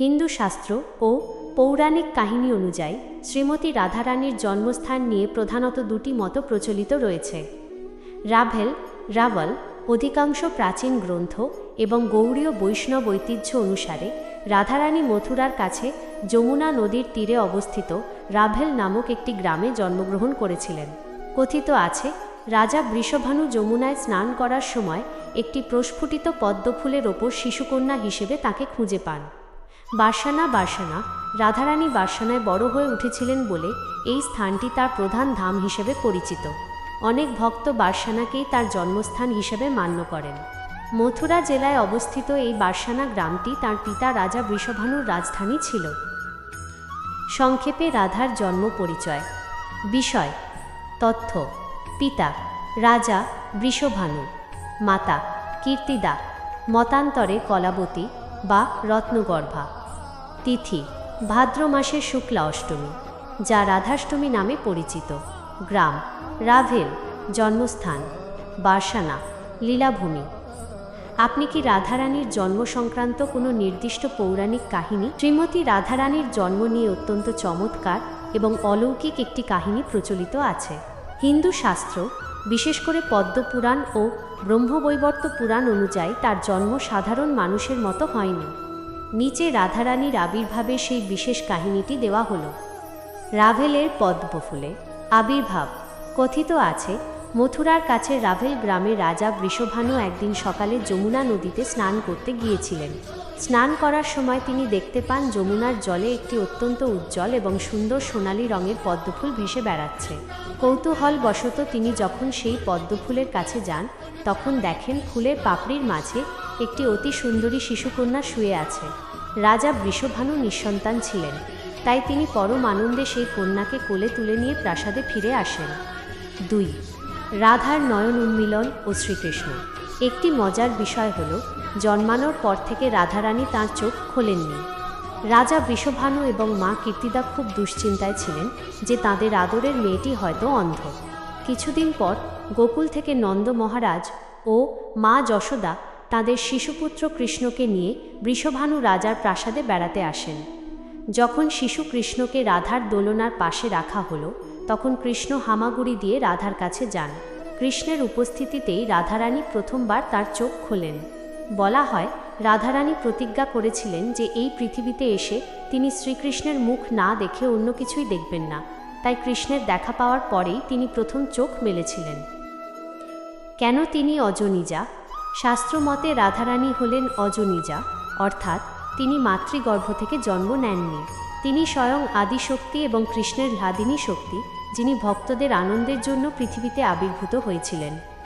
হিন্দু শাস্ত্র ও পৌরাণিক কাহিনী অনুযায়ী শ্রীমতী রাধারানীর জন্মস্থান নিয়ে প্রধানত দুটি মত প্রচলিত রয়েছে। রাভেল রাভল অধিকাংশ প্রাচীন গ্রন্থ এবং গৌড়ীয় বৈষ্ণব ঐতিহ্য অনুসারে রাধারানী মথুরার কাছে যমুনা নদীর তীরে অবস্থিত রাভেল নামক একটি গ্রামে জন্মগ্রহণ করেছিলেন। কথিত আছে, রাজা বৃষভানু যমুনায় স্নান করার সময় একটি প্রস্ফুটিত পদ্মফুলের ওপর শিশুকন্যা হিসেবে তাকে খুঁজে পান। বার্সানা বার্সানা রাধারানী বার্সানায় বড় হয়ে উঠেছিলেন বলে এই স্থানটি তার প্রধান ধাম হিসেবে পরিচিত। অনেক ভক্ত বার্সানাকেই তার জন্মস্থান হিসেবে মান্য করেন। মথুরা জেলায় অবস্থিত এই বার্সানা গ্রামটি তার পিতা রাজা বৃষভানুর রাজধানী ছিল। সংক্ষেপে রাধার জন্ম পরিচয়। বিষয়, তথ্য, পিতা, রাজা বৃষভানু, মাতা, কীর্তিদা, মতান্তরে কলাবতী বা রত্নগর্ভা। তিথি, ভাদ্র মাসের শুক্লা অষ্টমী, যা রাধাষ্টমী নামে পরিচিত। গ্রাম, রাভেল, জন্মস্থান, বার্সানা, লীলাভূমি। আপনি কি রাধারানীর জন্ম সংক্রান্ত কোনো নির্দিষ্ট পৌরাণিক কাহিনী? শ্রীমতী রাধারানীর জন্ম নিয়ে অত্যন্ত চমৎকার এবং অলৌকিক একটি কাহিনী প্রচলিত আছে। হিন্দু শাস্ত্র, বিশেষ করে পদ্মপুরাণ ও ব্রহ্মবৈবর্ত পুরাণ অনুযায়ী তার জন্ম সাধারণ মানুষের মতো হয়নি। নিচে রাধারানীর আবির্ভাবের সেই বিশেষ কাহিনীটি দেওয়া হলো। রাভেলের পদ্মফুলে আবির্ভাব কথিত আছে মথুরার কাছে রাভেল গ্রামের রাজা বৃষভানু একদিন সকালে যমুনা নদীতে স্নান করতে গিয়েছিলেন। স্নান করার সময় তিনি দেখতে পান যমুনার জলে একটি অত্যন্ত উজ্জ্বল এবং সুন্দর সোনালী রঙের পদ্মফুল ভেসে বেড়াচ্ছে। কৌতূহল বশত তিনি যখন সেই পদ্মফুলের কাছে যান, তখন দেখেন ফুলের পাপড়ির মাঝে একটি অতি সুন্দরী শিশুকন্যা শুয়ে আছে। রাজা বৃষভানু নিঃসন্তান ছিলেন, তাই তিনি পরম আনন্দে সেই কন্যাকে কোলে তুলে নিয়ে প্রাসাদে ফিরে আসেন। দুই রাধার নয়ন উন্মিলন ও শ্রীকৃষ্ণ। একটি মজার বিষয় হল, জন্মানোর পর থেকে রাধারানী তাঁর চোখ খোলেননি। রাজা বৃষভানু এবং মা কীর্তিদা খুব দুশ্চিন্তায় ছিলেন যে তাদের আদরের মেয়েটি হয়তো অন্ধ। কিছুদিন পর গোকুল থেকে নন্দ মহারাজ ও মা যশোদা তাদের শিশুপুত্র কৃষ্ণকে নিয়ে বৃষভানু রাজার প্রাসাদে বেড়াতে আসেন। যখন শিশু কৃষ্ণকে রাধার দোলনার পাশে রাখা হলো তখন কৃষ্ণ হামাগুড়ি দিয়ে রাধার কাছে যান। কৃষ্ণের উপস্থিতিতেই রাধারানী প্রথমবার তার চোখ খোলেন। বলা হয়, রাধারানী প্রতিজ্ঞা করেছিলেন যে এই পৃথিবীতে এসে তিনি শ্রীকৃষ্ণের মুখ না দেখে অন্য কিছুই দেখবেন না। তাই কৃষ্ণের দেখা পাওয়ার পরেই তিনি প্রথম চোখ মেলেছিলেন। কেন তিনি অজনিজা? শাস্ত্রমতে রাধারানী হলেন অজনিজা, অর্থাৎ তিনি মাতৃগর্ভ থেকে জন্ম নেননি। তিনি স্বয়ং আদিশক্তি এবং কৃষ্ণের লাদিনী শক্তি যিনি ভক্তদের আনন্দের জন্য পৃথিবীতে আবির্ভূত হয়েছিলেন।